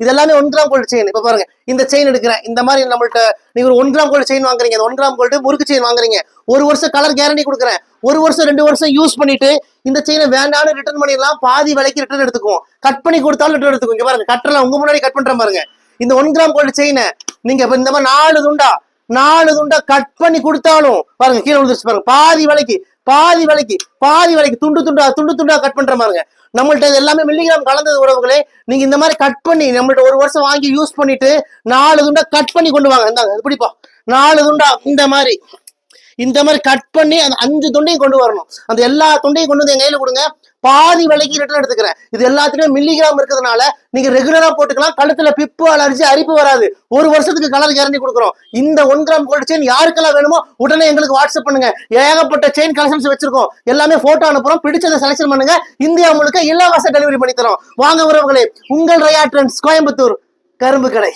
இது எல்லாமே one gram gold chain இப்ப பாருங்க இந்த செயின் எடுக்கிறேன். இந்த மாதிரி நம்மள்ட்ட நீங்க ஒரு ஒன் கிராம் கோல்டு செயின் வாங்குறீங்க. ஒன் கிராம் கோல்டு முறுக்கு செயின் வாங்குறீங்க. ஒரு வருஷம் கலர் கேரண்டி கொடுக்குறேன். ஒரு வருஷம் ரெண்டு வருஷம் யூஸ் பண்ணிட்டு இந்த செயினை வேண்டாம்னு ரிட்டர்ன் பண்ணிடலாம். பாதி விலைக்கு ரிட்டர்ன் எடுத்துக்குவோம். கட் பண்ணி கொடுத்தாலும் ரிட்டர்ன் எடுத்துக்கும் பாருங்க கட்டலாம் உங்க முன்னாடி கட் பண்ற பாருங்க. இந்த ஒன் கிராம் கோல்டு செயினை நீங்க இப்ப இந்த மாதிரி நாலு துண்டா நாலு துண்டா கட் பண்ணி கொடுத்தாலும் பாருங்க கீழே விழுந்துருச்சு பாருங்க. பாதி விலைக்கு பாதி விலைக்கு பாதி விலைக்கு துண்டு துண்டா துண்டு துண்டா கட் பண்ற பாருங்க நம்மள்ட்ட இது எல்லாமே மில்லிகிராம் கலந்தது உறவுகளே நீங்க இந்த மாதிரி கட் பண்ணி நம்மள்ட்ட ஒரு வருஷம் வாங்கி யூஸ் பண்ணிட்டு நாலு துண்டா கட் பண்ணி கொண்டு வாங்க. இந்தாங்க இது பிடிப்பா நாலு துண்டா இந்த மாதிரி. இந்த மாதிரி கட் பண்ணி அந்த அஞ்சு துண்டையும் கொண்டு வரணும். அந்த எல்லா துண்டையும் கொண்டு வந்து என் கையில கொடுங்க. பாதி விலைக்கு ரிட்டர்ன் எடுத்துக்கிறேன். இது எல்லாத்துலயும் மில்லிகிராம் இருக்கிறதுனால நீங்க ரெகுலரா போட்டுக்கலாம். கழுத்துல பிப்பு அலர்ஜி அரிப்பு வராது. ஒரு வருஷத்துக்கு கலர் கேரண்டி கொடுக்குறோம். இந்த ஒன் கிராம் கோல்டு செயின் யாருக்கெல்லாம் வேணுமோ உடனே எங்களுக்கு வாட்ஸ்அப் பண்ணுங்க. ஏகப்பட்ட செயின் கலெக்ஷன்ஸ் வச்சிருக்கோம். எல்லாமே போட்டோ அனுப்புறோம். பிடிச்சதை செலக்ஷன் பண்ணுங்க. இந்தியா முழுக்க இலவச டெலிவரி பண்ணி தரோம் வாங்க உறவுகளே உங்கள் ரயா ட்ரெண்ட்ஸ் கோயம்புத்தூர் கரும்பு கடை.